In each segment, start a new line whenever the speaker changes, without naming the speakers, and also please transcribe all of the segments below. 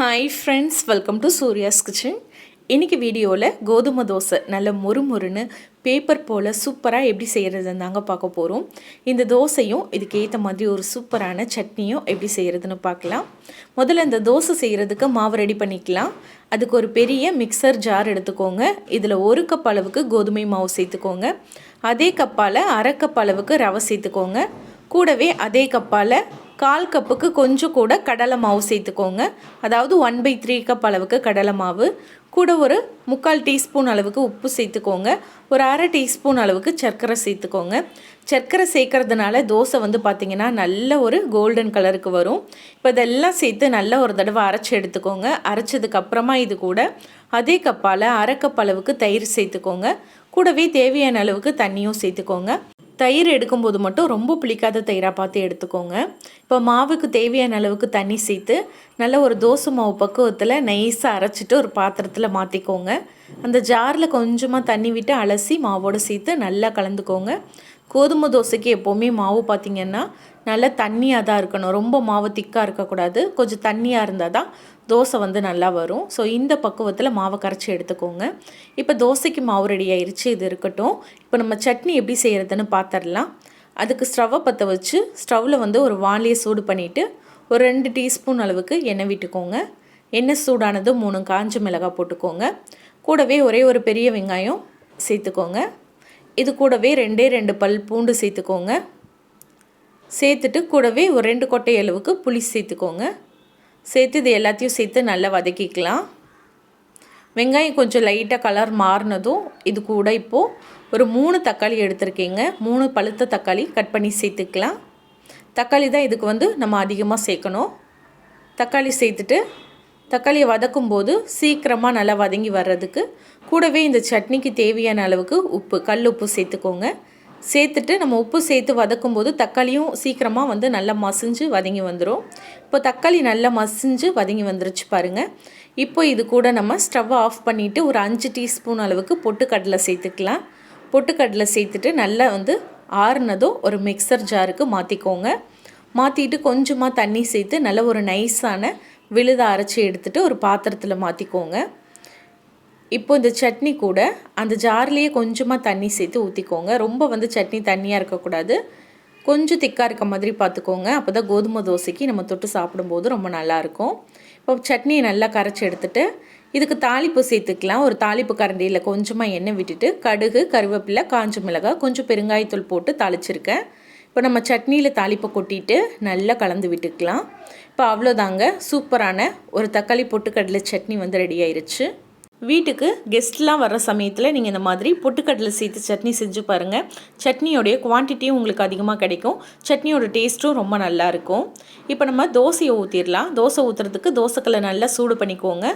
Hi friends welcome to Surya's kitchen இன்றைக்கி வீடியோவில் கோதுமை தோசை நல்ல மொறுமொறுன்னு பேப்பர் போல் சூப்பராக எப்படி செய்கிறதுன்னு தாங்க பார்க்க போகிறோம் இந்த தோசையும் இதுக்கு ஏற்ற மாதிரி ஒரு சூப்பரான சட்னியும் எப்படி செய்கிறதுன்னு பார்க்கலாம். முதல்ல இந்த தோசை செய்கிறதுக்கு மாவு ரெடி பண்ணிக்கலாம். அதுக்கு ஒரு பெரிய மிக்சர் ஜார் எடுத்துக்கோங்க. இதில் ஒரு கப் அளவுக்கு கோதுமை மாவு சேர்த்துக்கோங்க. அதே கப்பால் அரை கப் அளவுக்கு ரவை சேர்த்துக்கோங்க. கூடவே அதே கப்பால் கால் கப்புக்கு கொஞ்சம் கூட கடலை மாவு சேர்த்துக்கோங்க. அதாவது ஒன் பை த்ரீ கப் அளவுக்கு கடலை மாவு. கூட ஒரு முக்கால் டீஸ்பூன் அளவுக்கு உப்பு சேர்த்துக்கோங்க. ஒரு அரை டீஸ்பூன் அளவுக்கு சர்க்கரை சேர்த்துக்கோங்க. சர்க்கரை சேர்க்கறதுனால தோசை வந்து பார்த்திங்கன்னா நல்ல ஒரு கோல்டன் கலருக்கு வரும். இப்போ இதெல்லாம் சேர்த்து நல்ல ஒரு தடவை அரைச்சி எடுத்துக்கோங்க. அரைச்சதுக்கப்புறமா இது கூட அதே கப்பால் அரை கப் அளவுக்கு தயிர் சேர்த்துக்கோங்க. கூடவே தேவையான அளவுக்கு தண்ணியும் சேர்த்துக்கோங்க. தயிர் எடுக்கும்போது மட்டும் ரொம்ப புளிக்காத தயிராக பார்த்து எடுத்துக்கோங்க. இப்போ மாவுக்கு தேவையான அளவுக்கு தண்ணி சேர்த்து நல்ல ஒரு தோசை மாவு பக்குவத்தில் நைஸாக அரைச்சிட்டு ஒரு பாத்திரத்தில் மாற்றிக்கோங்க அந்த ஜாரில் கொஞ்சமாக தண்ணி விட்டு அலசி மாவோடு சேர்த்து நல்லா கலந்துக்கோங்க. கோதுமை தோசைக்கு எப்போவுமே மாவு பார்த்திங்கன்னா நல்லா தண்ணியாக தான் இருக்கணும். ரொம்ப மாவு திக்காக இருக்கக்கூடாது. கொஞ்சம் தண்ணியாக இருந்தால் தான் தோசை வந்து நல்லா வரும். ஸோ இந்த பக்குவத்தில் மாவை கரைச்சி எடுத்துக்கோங்க. இப்போ தோசைக்கு மாவு ரெடி ஆயிடுச்சு இது இருக்கட்டும். இப்போ நம்ம சட்னி எப்படி செய்கிறதுன்னு பார்த்துடலாம் அதுக்கு ஸ்டவ்வை பற்ற வச்சு ஸ்டவ்வில் வந்து ஒரு வாளியை சூடு பண்ணிவிட்டு ஒரு ரெண்டு டீஸ்பூன் அளவுக்கு எண்ணெய் விட்டுக்கோங்க. எண்ணெய் சூடானது மூணு காஞ்ச மிளகாய் போட்டுக்கோங்க. கூடவே ஒரே ஒரு பெரிய வெங்காயம் சேர்த்துக்கோங்க. இது கூடவே ரெண்டே ரெண்டு பல் பூண்டு சேர்த்துக்கோங்க. சேர்த்துட்டு கூடவே ஒரு ரெண்டு கொட்டை அளவுக்கு புளி சேர்த்துக்கோங்க. சேர்த்து இது எல்லாத்தையும் சேர்த்து நல்லா வதக்கிக்கலாம். வெங்காயம் கொஞ்சம் லைட்டாக கலர் மாறினதும் இது கூட இப்போது ஒரு மூணு தக்காளி எடுத்திருக்கீங்க. மூணு பழுத்த தக்காளி கட் பண்ணி சேர்த்துக்கலாம். தக்காளி தான் இதுக்கு வந்து நம்ம அதிகமாக சேர்க்கணும். தக்காளி சேர்த்துட்டு தக்காளியை வதக்கும் போது சீக்கிரமாக நல்லா வதங்கி வர்றதுக்கு கூடவே இந்த சட்னிக்கு தேவையான அளவுக்கு உப்பு கல் உப்பு சேர்த்துக்கோங்க. சேர்த்துட்டு நம்ம உப்பு சேர்த்து வதக்கும் போது தக்காளியும் சீக்கிரமாக வந்து நல்லா மசிஞ்சு வதங்கி வந்துடும் இப்போ தக்காளி நல்லா மசிஞ்சு வதங்கி வந்துருச்சு பாருங்கள் இப்போ இது கூட நம்ம ஸ்டவ்வை ஆஃப் பண்ணிவிட்டு ஒரு அஞ்சு டீஸ்பூன் அளவுக்கு பொட்டுக்கடலை சேர்த்துக்கலாம். பொட்டுக்கடலை சேர்த்துட்டு நல்லா வந்து ஆறுனதும் ஒரு மிக்சர் ஜாருக்கு மாற்றிக்கோங்க மாற்றிட்டு கொஞ்சமாக தண்ணி சேர்த்து நல்ல ஒரு நைஸான விழுதை அரைச்சி எடுத்துகிட்டு ஒரு பாத்திரத்தில் மாற்றிக்கோங்க இப்போ இந்த சட்னி கூட அந்த ஜார்லேயே கொஞ்சமாக தண்ணி சேர்த்து ஊற்றிக்கோங்க ரொம்ப வந்து சட்னி தண்ணியாக இருக்கக்கூடாது. கொஞ்சம் திக்காக இருக்க மாதிரி பார்த்துக்கோங்க அப்போ தான் கோதுமை தோசைக்கு நம்ம தொட்டு சாப்பிடும்போது ரொம்ப நல்லாயிருக்கும் இப்போ சட்னியை நல்லா கரைச்சி எடுத்துகிட்டு இதுக்கு தாளிப்பு சேர்த்துக்கலாம். ஒரு தாளிப்பு கரண்டியில் கொஞ்சமாக எண்ணெய் விட்டுட்டு கடுகு கருவேப்பிலை காஞ்ச மிளகாய் கொஞ்சம் பெருங்காயத்தூள் போட்டு தாளிச்சிருக்கேன். இப்போ நம்ம சட்னியில் தாளிப்பை கொட்டிட்டு நல்லா கலந்து விட்டுக்கலாம். இப்போ அவ்வளோதாங்க. சூப்பரான ஒரு தக்காளி பொட்டுக்கடலை சட்னி வந்து ரெடி ஆயிடுச்சு வீட்டுக்கு கெஸ்ட்லாம் வர்ற சமயத்தில் நீங்கள் இந்த மாதிரி பொட்டுக்கடலை சேர்த்து சட்னி செஞ்சு பாருங்கள் சட்னியோடைய குவான்டிட்டியும் உங்களுக்கு அதிகமாக கிடைக்கும். சட்னியோட டேஸ்ட்டும் ரொம்ப நல்லாயிருக்கும் இப்போ நம்ம தோசையை ஊற்றிடலாம் தோசை ஊற்றுறதுக்கு தோசைக்கல்லை நல்லா சூடு பண்ணிக்கோங்க.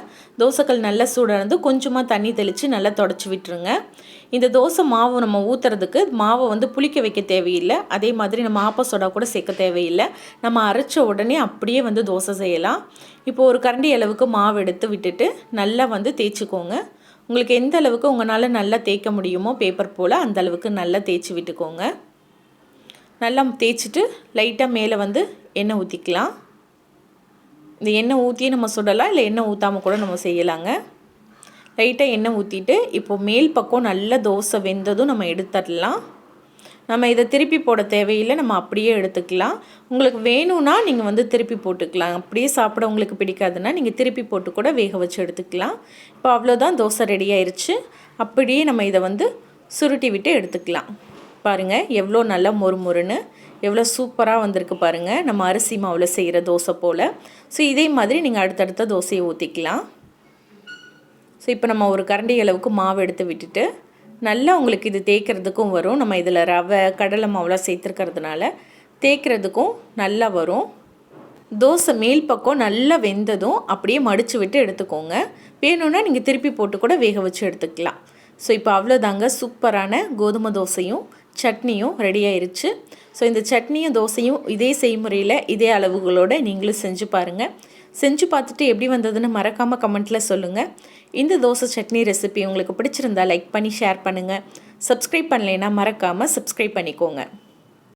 தோசைக்கல் நல்லா சூடானது கொஞ்சமாக தண்ணி தெளித்து நல்லா தொடச்சி விட்டுருங்க. இந்த தோசை மாவு நம்ம ஊற்றுறதுக்கு மாவை வந்து புளிக்க வைக்க தேவையில்லை. அதே மாதிரி நம்ம ஆப்ப சோடா கூட சேர்க்க தேவையில்லை. நம்ம அரைச்ச உடனே அப்படியே வந்து தோசை செய்யலாம். இப்போ ஒரு கரண்டி அளவுக்கு மாவு எடுத்து விட்டுட்டு நல்லா வந்து தேய்ச்சிக்கோங்க. உங்களுக்கு எந்த அளவுக்கு உங்களால் நல்லா தேய்க்க முடியுமோ பேப்பர் போல் அந்த அளவுக்கு நல்லா தேய்ச்சி விட்டுக்கோங்க. நல்லா தேய்ச்சிட்டு லைட்டாக மேலே வந்து எண்ணெய் ஊற்றிக்கலாம் இந்த எண்ணெய் ஊற்றியே நம்ம சுடலாம் இல்லை எண்ணெய் ஊற்றாமல் கூட நம்ம செய்யலாங்க. லைட்டாக எண்ணெய் ஊற்றிட்டு இப்போது மேல் பக்கம் நல்ல தோசை வெந்ததும் நம்ம எடுத்துடலாம். நம்ம இதை திருப்பி போட தேவையில்லை நம்ம அப்படியே எடுத்துக்கலாம். உங்களுக்கு வேணும்னா நீங்கள் வந்து திருப்பி போட்டுக்கலாம். அப்படியே சாப்பிட உங்களுக்கு பிடிக்காதுன்னா நீங்கள் திருப்பி போட்டு கூட வேக வச்சு எடுத்துக்கலாம். இப்போ அவ்வளோதான் தோசை ரெடி ஆயிடுச்சு அப்படியே நம்ம இதை வந்து சுருட்டி விட்டு எடுத்துக்கலாம். பாருங்கள் எவ்வளோ நல்லா மொறு மொறுன்னு எவ்வளோ சூப்பராக வந்திருக்கு பாருங்கள் நம்ம அரிசி மாவில் செய்கிற தோசை போல். ஸோ இதே மாதிரி நீங்கள் அடுத்தடுத்த தோசையை ஊற்றிக்கலாம் ஸோ இப்போ நம்ம ஒரு கரண்டி அளவுக்கு மாவு எடுத்து விட்டுட்டு நல்லா உங்களுக்கு இது தேய்க்கிறதுக்கும் வரும். நம்ம இதில் ரவை கடலை மாவுலாம் சேர்த்துருக்கிறதுனால தேய்க்கிறதுக்கும் நல்லா வரும். தோசை மேல் பக்கம் நல்லா வெந்ததும் அப்படியே மடித்து விட்டு எடுத்துக்கோங்க. வேணும்னா நீங்கள் திருப்பி போட்டு கூட வேக வச்சு எடுத்துக்கலாம். ஸோ இப்போ அவ்வளோதாங்க சூப்பரான கோதுமை தோசையும் சட்னியும் ரெடி ஆயிடுச்சு ஸோ இந்த சட்னியும் தோசையும் இதே செய்முறையில் இதே அளவுகளோடு நீங்களும் செஞ்சு பாருங்கள் செஞ்சு பார்த்துட்டு எப்படி வந்ததுன்னு மறக்காமல் கமெண்ட்டில் சொல்லுங்கள் இந்த தோசை சட்னி ரெசிபி உங்களுக்கு பிடிச்சிருந்தா லைக் பண்ணி ஷேர் பண்ணுங்கள் சப்ஸ்கிரைப் பண்ணலைன்னா மறக்காமல் சப்ஸ்கிரைப் பண்ணிக்கோங்க.